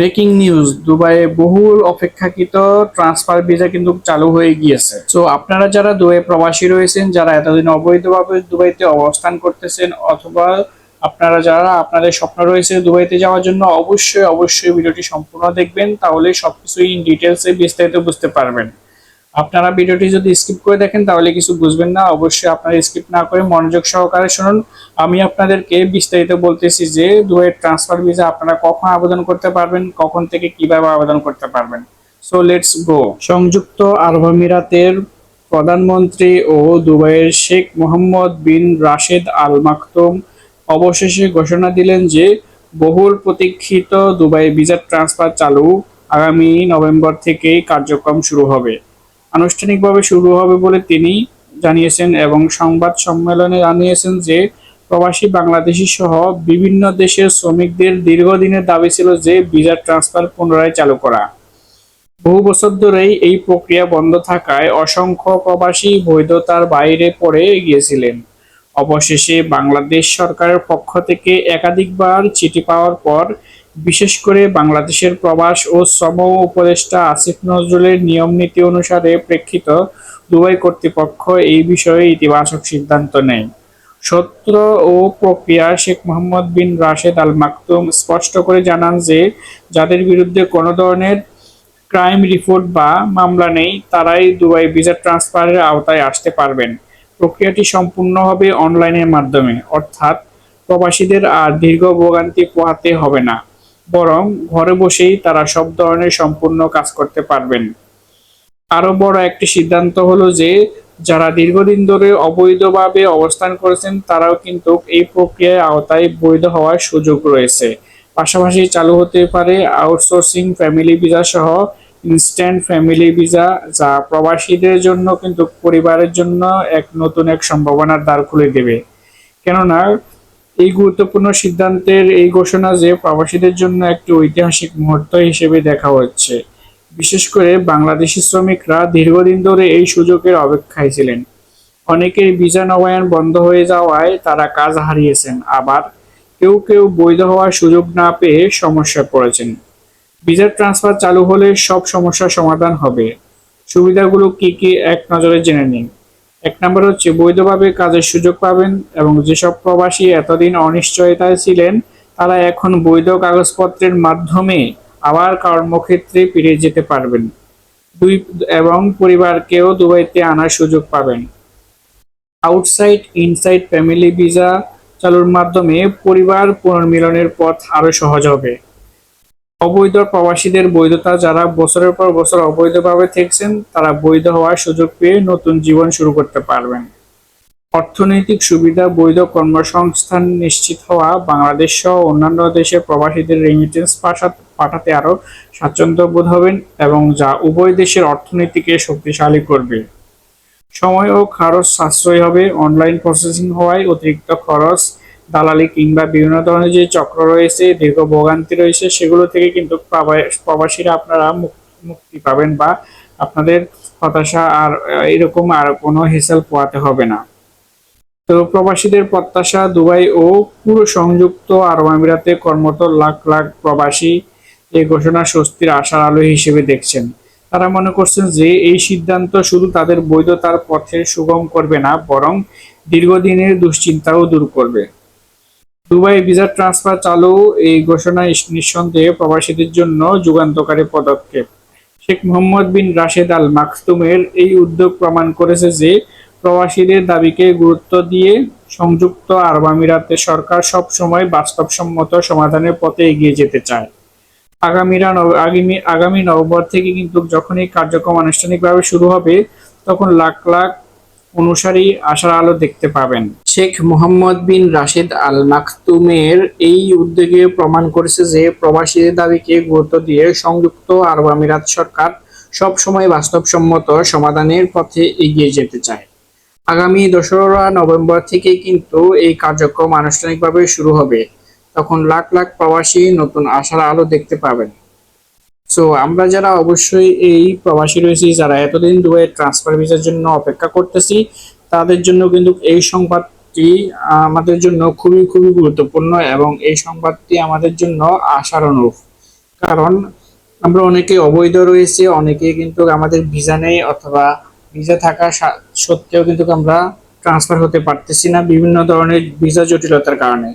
Breaking news দুবাইয়ে বহুল অপেক্ষাকৃত ট্রান্সফার ভিসা কিন্তু চালু হয়ে গিয়েছে। তো আপনারা যারা দুবাই প্রবাসী রয়েছেন, যারা এতদিন অবৈধভাবে দুবাইতে অবস্থান করতেছেন, অথবা আপনারা যারা আপনাদের স্বপ্ন রয়েছে দুবাইতে যাওয়ার জন্য, অবশ্যই অবশ্যই ভিডিওটি সম্পূর্ণ দেখবেন, তাহলে সবকিছুই ইন ডিটেলসে বিস্তারিত বুঝতে পারবেন। আপনারা ভিডিওটি যদি স্কিপ করে দেখেন, তাহলে কিছু বুঝবেন না। অবশ্যই আপনারা স্কিপ না করে মনোযোগ সহকারে শুনুন। আমি আপনাদেরকে বিস্তারিত বলতেছি যে দুবাইয়ের ট্রান্সফার ভিসা আপনারা কখন আবেদন করতে পারবেন, কখন থেকে কীভাবে আবেদন করতে পারবেন। সো লেটস গো সংযুক্ত আরব আমিরাতের প্রধানমন্ত্রী ও দুবাইয়ের শেখ মোহাম্মদ বিন রাশেদ আল মাকতুম অবশেষে ঘোষণা দিলেন যে, বহুল প্রতীক্ষিত দুবাই ভিসা ট্রান্সফার চালু আগামী নভেম্বর থেকেই কার্যক্রম শুরু হবে। আনুষ্ঠানিকভাবে শুরু হবে বলে তিনি জানিয়েছেন এবং সংবাদ সম্মেলনে জানিয়েছেন যে প্রবাসী বাংলাদেশি সহ বিভিন্ন দেশের শ্রমিকদের দীর্ঘদিনের দাবি ছিল যে ভিসা ট্রান্সফার পুনরায় চালু করা। বহু বছর ধরেই এই প্রক্রিয়া বন্ধ থাকায় অসংখ্য প্রবাসী বৈধতার বাইরে পড়ে গিয়েছিলেন। অবশেষে বাংলাদেশ সরকারের পক্ষ থেকে একাধিকবার চিঠি পাওয়ার পর, বিশেষ করে বাংলাদেশের প্রবাস ও শ্রম উপদেষ্টা আসিফ নজরুলের নিয়ম নীতি অনুসারে প্রেক্ষিত দুবাই কর্তৃপক্ষ এই বিষয়ে ইতিবাচক সিদ্ধান্ত নেয়। সত্য ও প্রক্রিয়া শেখ মোহাম্মদ বিন রাশেদ আল মাকতুম স্পষ্ট করে জানান যে, যাদের বিরুদ্ধে কোনো ধরনের ক্রাইম রিপোর্ট বা মামলা নেই, তারাই দুবাই ভিসা ট্রান্সফারের আওতায় আসতে পারবেন। প্রক্রিয়াটি সম্পূর্ণ হবে অনলাইনের মাধ্যমে, অর্থাৎ প্রবাসীদের আর দীর্ঘ ভোগান্তি পোহাতে হবে না, বরং ঘরে বসেই তারা সব ধরনের সম্পূর্ণ কাজ করতে পারবেন। আরও বড় একটি সিদ্ধান্ত হলো যে, যারা দীর্ঘদিন ধরে অবৈধভাবে অবস্থান করেছেন, তারাও কিন্তু এই প্রক্রিয়ার আওতায় বৈধ হওয়ার সুযোগ রয়েছে। পাশাপাশি চালু হতে পারে আউটসোর্সিং, ফ্যামিলি ভিসা সহ ইনস্ট্যান্ট ফ্যামিলি ভিসা যা প্রবাসীদের জন্য কিন্তু পরিবারের জন্য এক নতুন এক সম্ভাবনার দ্বার খুলে দেবে। কেননা এই গুরুত্বপূর্ণ সিদ্ধান্তের এই ঘোষণা যে প্রবাসীদের জন্য একটি ঐতিহাসিক মুহূর্ত হিসেবে দেখা হচ্ছে। বিশেষ করে বাংলাদেশি শ্রমিকরা দীর্ঘদিন ধরে এই সুযোগের অপেক্ষায় ছিলেন। অনেকের ভিসা নবায়ন বন্ধ হয়ে যাওয়ায় তারা কাজ হারিয়েছেন, আবার কেউ কেউ বৈধ হওয়ার সুযোগ না পেয়ে সমস্যায় পড়েছেন। ভিসা ট্রান্সফার চালু হলে সব সমস্যার সমাধান হবে। সুবিধাগুলো কি কি এক নজরে জেনে নিন। এক নম্বর হচ্ছে, বৈধভাবে কাজের সুযোগ পাবেন এবং যেসব প্রবাসী এতদিন অনিশ্চয়তায় ছিলেন, তারা এখন বৈধ কাগজপত্রের মাধ্যমে আবার কর্মক্ষেত্রে ফিরে যেতে পারবেন। দুই, এবং পরিবারকেও দুবাইতে আনার সুযোগ পাবেন। আউটসাইড, ইনসাইড ফ্যামিলি ভিসা চালুর মাধ্যমে পরিবার পুনর্মিলনের পথ আরও সহজ হবে। অবৈধ প্রবাসীদের বৈধতা, যারা বছরের পর বছর অবৈধভাবে থেকেছেন, তারা বৈধ হওয়ার সুযোগ পেয়ে নতুন জীবন শুরু করতে পারবেন। অর্থনৈতিক সুবিধা, বৈধ কর্মসংস্থান নিশ্চিত হওয়া, বাংলাদেশ সহ অন্যান্য দেশে প্রবাসীদের রেমিটেন্স পাঠাতে আরও স্বাচ্ছন্দ্য বোধ হবেন এবং যা উভয় দেশের অর্থনীতিকে শক্তিশালী করবে। সময় ও খরচ সাশ্রয় হবে অনলাইন প্রসেসিং হওয়ায় অতিরিক্ত খরচ দালালি কিংবা বিভিন্ন ধরনের যে চক্র রয়েছে, দীর্ঘ ভোগান্তি রয়েছে, সেগুলো থেকে কিন্তু প্রবাসীরা আপনারা মুক- মুক্তি পাবেন বা আপনাদের হতাশা আর এরকম আর কোনো হেসেল পোয়াতে হবে না। তো প্রবাসীদের প্রত্যাশা দুবাই ও পুরো সংযুক্ত আরব আমিরাতে কর্মরত লাখ লাখ প্রবাসী এই ঘোষণা স্বস্তির আশার আলো হিসেবে দেখছেন। তারা মনে করছেন যে এই সিদ্ধান্ত শুধু তাদের বৈধতার পথে সুগম করবে না, বরং দীর্ঘদিনের দুশ্চিন্তাও দূর করবে। দুবাই ভিসা ট্রান্সফার চালু, এই ঘোষণা নিঃসন্দেহে প্রবাসীদের জন্য যুগান্তকারী পদক্ষেপ। শেখ মোহাম্মদ বিন রাশেদ আল মাকতুমের এই উদ্যোগ প্রমাণ করেছে যে প্রবাসীদের দাবিকে গুরুত্ব দিয়ে সংযুক্ত আরব আমিরাতের সরকার সব সময় বাস্তবসম্মত সমাধানের পথে এগিয়ে যেতে চায়। আগামীরা আগামী আগামী নভেম্বর থেকে কিন্তু যখনই কার্যক্রম আনুষ্ঠানিকভাবে শুরু হবে, তখন লাখ লাখ অনুসারী আশার আলো দেখতে পাবেন। শেখ মোহাম্মদ বিন রাশেদ আল মাকতুমের এই উদ্যোগে প্রমাণ করেছে যে প্রবাসীদের দাবিকে গুরুত্ব দিয়ে সংযুক্ত আরব আমিরাত সরকার সব সময় বাস্তবসম্মত সমাধানের পথে এগিয়ে যেতে চায়। আগামী দোসরা নভেম্বর থেকে কিন্তু এই কার্যক্রম আনুষ্ঠানিকভাবে শুরু হবে। তখন লাখ লাখ প্রবাসী নতুন আশার আলো দেখতে পাবেন। সো আমরা যারা অবশ্যই এই প্রবাসী রয়েছি, যারা এতদিন দুবাই ট্রান্সফার ভিসার জন্য অপেক্ষা করতেছি, তাদের জন্য কিন্তু এই সংবাদটি আমাদের জন্য খুবই খুবই গুরুত্বপূর্ণ এবং এই সংবাদটি আমাদের জন্য আশার অনুরূপ কারণ আমরা অনেকে অবৈধ রয়েছে অনেকে কিন্তু আমাদের ভিসা নেই অথবা ভিসা থাকা সত্ত্বেও কিন্তু আমরা ট্রান্সফার হতে পারতেছি না বিভিন্ন ধরনের ভিসা জটিলতার কারণে।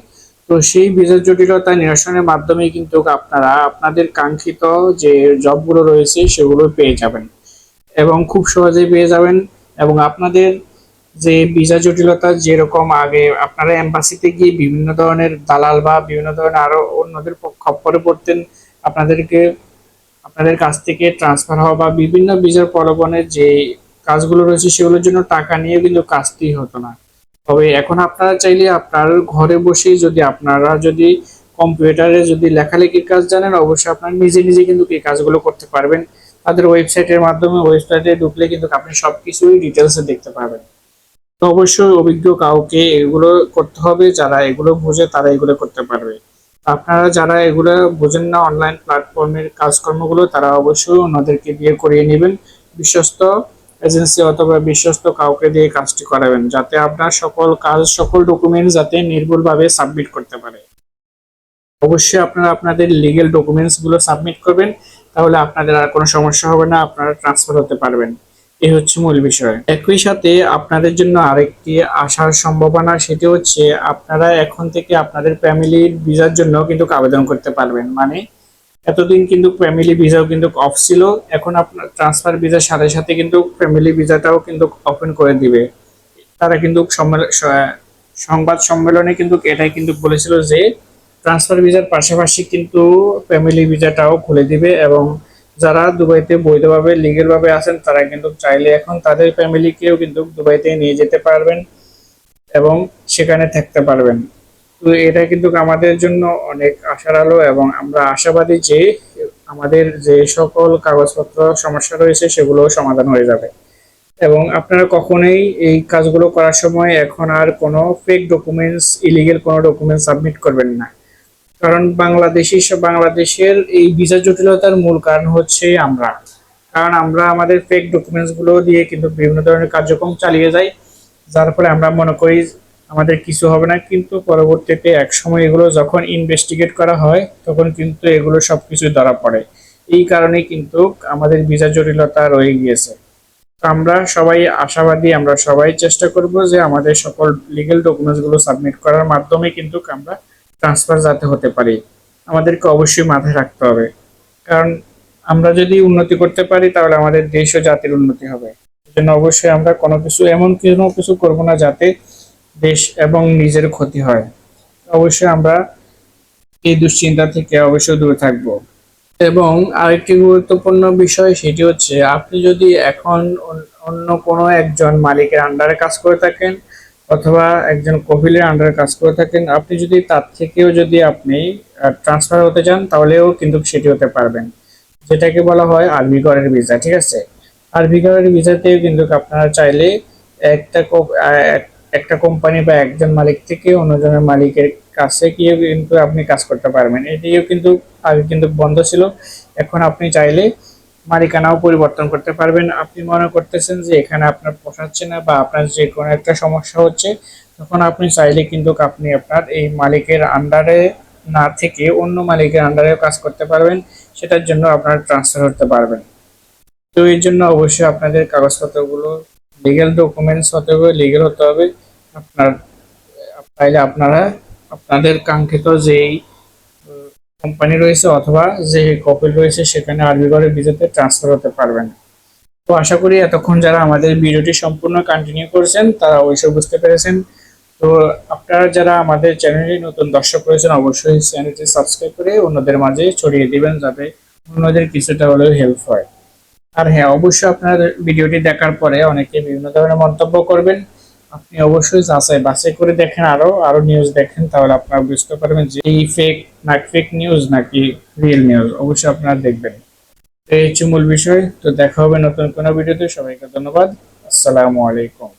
তো সেই ভিসা জটিলতা নিরসনের মাধ্যমে কিন্তু আপনারা আপনাদের কাঙ্ক্ষিত যে জবগুলো রয়েছে সেগুলো পেয়ে যাবেন এবং খুব সহজেই পেয়ে যাবেন এবং আপনাদের যে ভিসা জটিলতা যেরকম আগে আপনারা এম্বাসিতে গিয়ে বিভিন্ন ধরনের দালাল বা বিভিন্ন ধরনের আরও অন্যদের খপ্পরে পড়তেন, আপনাদেরকে, আপনাদের কাছ থেকে ট্রান্সফার হওয়া বা বিভিন্ন ভিসার প্রলোভনের যে কাজগুলো রয়েছে সেগুলোর জন্য টাকা নিয়ে কিন্তু কাজটি হতো না। তবে এখন আপনারা চাইলে আপনার ঘরে বসেই যদি আপনারা যদি কম্পিউটারে যদি লেখালেখির কাজ জানেন, অবশ্যই আপনারা নিজে নিজে কিন্তু এই কাজগুলো করতে পারবেন। তাদের ওয়েবসাইটের মাধ্যমে, ওয়েবসাইটে ঢুকলে কিন্তু আপনি সবকিছুই ডিটেলসে দেখতে পারবেন। তো অবশ্যই অভিজ্ঞ কাউকে এগুলো করতে হবে, যারা এগুলো বোঝে তারা এগুলো করতে পারবে। আপনারা যারা এগুলো বোঝেন না অনলাইন প্ল্যাটফর্মের কাজকর্মগুলো, তারা অবশ্যই ওনাদেরকে দিয়ে করিয়ে নেবেন। বিশ্বস্ত এজেন্সি অথবা বিশ্বস্ত কাউকে দিয়ে কাজটি করাবেন, যাতে আপনার সকল কাজ, সকল ডকুমেন্ট যাতে নির্ভুলভাবে সাবমিট করতে পারে। অবশ্যই আপনারা আপনাদের লিগেল ডকুমেন্টসগুলো সাবমিট করবেন, তাহলে আপনাদের আর কোনো সমস্যা হবে না, আপনারা ট্রান্সফার হতে পারবেন। এই হচ্ছে মূল বিষয়। একই সাথে আপনাদের জন্য আরেকটি আসার সম্ভাবনা, সেটি হচ্ছে আপনারা এখন থেকে আপনাদের ফ্যামিলির ভিসার জন্য কিন্তু আবেদন করতে পারবেন। মানে এতদিন কিন্তু ফ্যামিলি ভিসাও কিন্তু অফ ছিল, এখন আপনার ট্রান্সফার ভিসার সাথে সাথে কিন্তু ফ্যামিলি ভিসাটাও কিন্তু ওপেন করে দিবে। তারা কিন্তু সংবাদ সম্মেলনে কিন্তু এটাই কিন্তু বলেছিল যে ট্রান্সফার ভিসার পাশাপাশি কিন্তু ফ্যামিলি ভিসাটাও খুলে দিবে এবং যারা দুবাইতে বৈধভাবে লিগেলভাবে আছেন, তারা কিন্তু চাইলে এখন তাদের ফ্যামিলিকেও কিন্তু দুবাইতে নিয়ে যেতে পারবেন এবং সেখানে থাকতে পারবেন। তো এটা কিন্তু আমাদের জন্য অনেক আশার আলো এবং আমরা আশাবাদী যে আমাদের যে সকল কাগজপত্র সমস্যা রয়েছে সেগুলো সমাধান হয়ে যাবে। এবং আপনারা কখনোই এই কাজগুলো করার সময় এখন আর কোনো ফেক ডকুমেন্টস ইলিগেল কোনো ডকুমেন্টস সাবমিট করবেন না। কারণ বাংলাদেশি বাংলাদেশের এই ভিসা জটিলতার মূল কারণ হচ্ছে আমরা। কারণ আমরা আমাদের ফেক ডকুমেন্টসগুলো দিয়ে কিন্তু বিভিন্ন ধরনের কার্যক্রম চালিয়ে যাই। যার ফলে আমরা মনে করি আমাদের কিছু হবে না, কিন্তু পরবর্তীতে এক সময় এগুলো যখন ইনভেস্টিগেট করা হয়, তখন কিন্তু এগুলো সবকিছু ধরা পড়ে। এই কারণে কিন্তু আমাদের ভিসা জটিলতা রয়ে গিয়েছে। আমরা সবাই আশাবাদী, আমরা সবাই চেষ্টা করব যে আমাদের সকল লিগেল ডকুমেন্টসগুলো সাবমিট করার মাধ্যমে কিন্তু আমরা ট্রান্সফার যাতে হতে পারি। আমাদেরকে অবশ্যই মাথায় রাখতে হবে। কারণ আমরা যদি উন্নতি করতে পারি, তাহলে আমাদের দেশ ও জাতির উন্নতি হবে। এজন্য অবশ্যই আমরা কোনো কিছু, এমন কোনো কিছু করব না যাতে দেশ এবং নিজের ক্ষতি হয়। অবশ্যই আমরা এই দুশ্চিন্তা থেকে অবশ্যই দূরে থাকব। এবং আরেকটি গুরুত্বপূর্ণ বিষয় সেটি হচ্ছে, আপনি যদি এখন অন- অন্য কোনো একজন মালিকের আন্ডারে কাজ করে থাকেন অথবা একজন কপিলের আন্ডারে কাজ করে থাকেন, আপনি যদি তার থেকেও যদি আপনি ট্রান্সফার হতে চান, তাহলেও কিন্তু সেটি হতে পারবেন। যেটাকে বলা হয় আরবি ঘরের ভিসা ঠিক আছে? আরবি ঘরের ভিসাতেও কিন্তু আপনারা চাইলে একটা একটা কোম্পানি বা একজন মালিক থেকে অন্যজনের মালিকের কাছে গিয়ে কিন্তু আপনি কাজ করতে পারবেন। এটিও কিন্তু আগে কিন্তু বন্ধ ছিল। এখন আপনি চাইলে মালিকানাও পরিবর্তন করতে পারবেন। আপনি মনে করতেছেন যে এখানে আপনার পোষাচ্ছে না বা আপনার যে কোনো একটা সমস্যা হচ্ছে, তখন আপনি চাইলে কিন্তু আপনি আপনার এই মালিকের আন্ডারে না থেকে অন্য মালিকের আন্ডারেও কাজ করতে পারবেন। সেটার জন্য আপনার ট্রান্সফার করতে পারবেন। তো এর জন্য অবশ্যই আপনাদের কাগজপত্রগুলো লিগেল ডকুমেন্টস হতে হবে লিগেল হতে হবে। আপনার তাইলে আপনারা, আপনাদের কাঙ্ক্ষিত যেই কোম্পানি রয়েছে অথবা যে কপিল রয়েছে সেখানে আরবি ঘরের ভিসাতে ট্রান্সফার হতে পারবেন। তো আশা করি এতক্ষণ যারা আমাদের ভিডিওটি সম্পূর্ণ কন্টিনিউ করেছেন, তারা অবশ্যই বুঝতে পেরেছেন। তো আপনারা যারা আমাদের চ্যানেলে নতুন দর্শক রয়েছেন, অবশ্যই চ্যানেলটি সাবস্ক্রাইব করে অন্যদের মাঝে ছড়িয়ে দিবেন যাতে অন্যদের কিছুটা হলেও হেল্প হয়। আর হ্যাঁ অবশ্যই আপনার ভিডিওটি দেখার পরে অনেকে বিভিন্ন ধরনের মন্তব্য করবেন। আপনি অবশ্যই যাচাই বাছাই করে দেখেন, আরও আরও নিউজ দেখেন, তাহলে আপনারা বুঝতে পারবেন যে এই ফেক না ফেক নিউজ নাকি রিয়েল নিউজ অবশ্যই আপনারা দেখবেন। এই হচ্ছে মূল বিষয়। তো দেখা হবে নতুন কোনো ভিডিওতে। সবাইকে ধন্যবাদ। আসসালামু আলাইকুম।